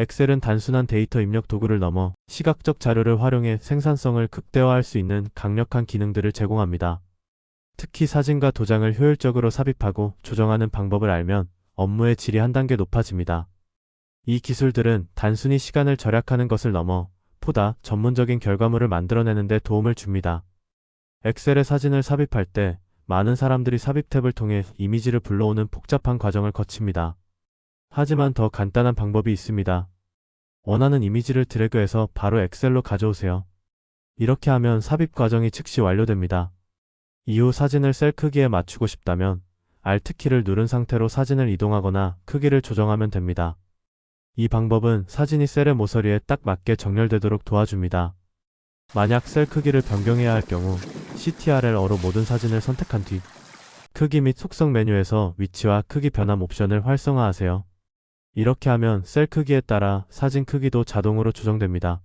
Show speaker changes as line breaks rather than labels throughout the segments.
엑셀은 단순한 데이터 입력 도구를 넘어 시각적 자료를 활용해 생산성을 극대화할 수 있는 강력한 기능들을 제공합니다. 특히 사진과 도장을 효율적으로 삽입하고 조정하는 방법을 알면 업무의 질이 한 단계 높아집니다. 이 기술들은 단순히 시간을 절약하는 것을 넘어 보다 전문적인 결과물을 만들어내는 데 도움을 줍니다. 엑셀에 사진을 삽입할 때 많은 사람들이 삽입 탭을 통해 이미지를 불러오는 복잡한 과정을 거칩니다. 하지만 더 간단한 방법이 있습니다. 원하는 이미지를 드래그해서 바로 엑셀로 가져오세요. 이렇게 하면 삽입 과정이 즉시 완료됩니다. 이후 사진을 셀 크기에 맞추고 싶다면 Alt키를 누른 상태로 사진을 이동하거나 크기를 조정하면 됩니다. 이 방법은 사진이 셀의 모서리에 딱 맞게 정렬되도록 도와줍니다. 만약 셀 크기를 변경해야 할 경우 CTRL어로 모든 사진을 선택한 뒤 크기 및 속성 메뉴에서 위치와 크기 변환 옵션을 활성화하세요. 이렇게 하면 셀 크기에 따라 사진 크기도 자동으로 조정됩니다.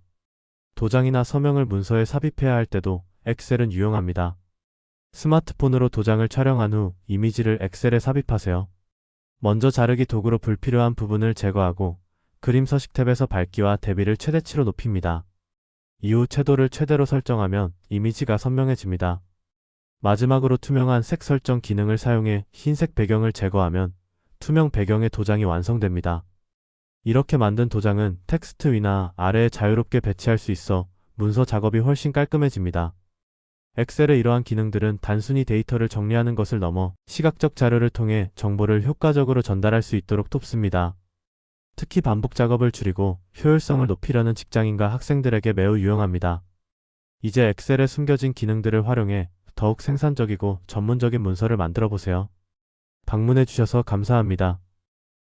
도장이나 서명을 문서에 삽입해야 할 때도 엑셀은 유용합니다. 스마트폰으로 도장을 촬영한 후 이미지를 엑셀에 삽입하세요. 먼저 자르기 도구로 불필요한 부분을 제거하고 그림 서식 탭에서 밝기와 대비를 최대치로 높입니다. 이후 채도를 최대로 설정하면 이미지가 선명해집니다. 마지막으로 투명한 색 설정 기능을 사용해 흰색 배경을 제거하면 투명 배경의 도장이 완성됩니다. 이렇게 만든 도장은 텍스트 위나 아래에 자유롭게 배치할 수 있어 문서 작업이 훨씬 깔끔해집니다. 엑셀의 이러한 기능들은 단순히 데이터를 정리하는 것을 넘어 시각적 자료를 통해 정보를 효과적으로 전달할 수 있도록 돕습니다. 특히 반복 작업을 줄이고 효율성을 높이려는 직장인과 학생들에게 매우 유용합니다. 이제 엑셀에 숨겨진 기능들을 활용해 더욱 생산적이고 전문적인 문서를 만들어 보세요. 방문해 주셔서 감사합니다.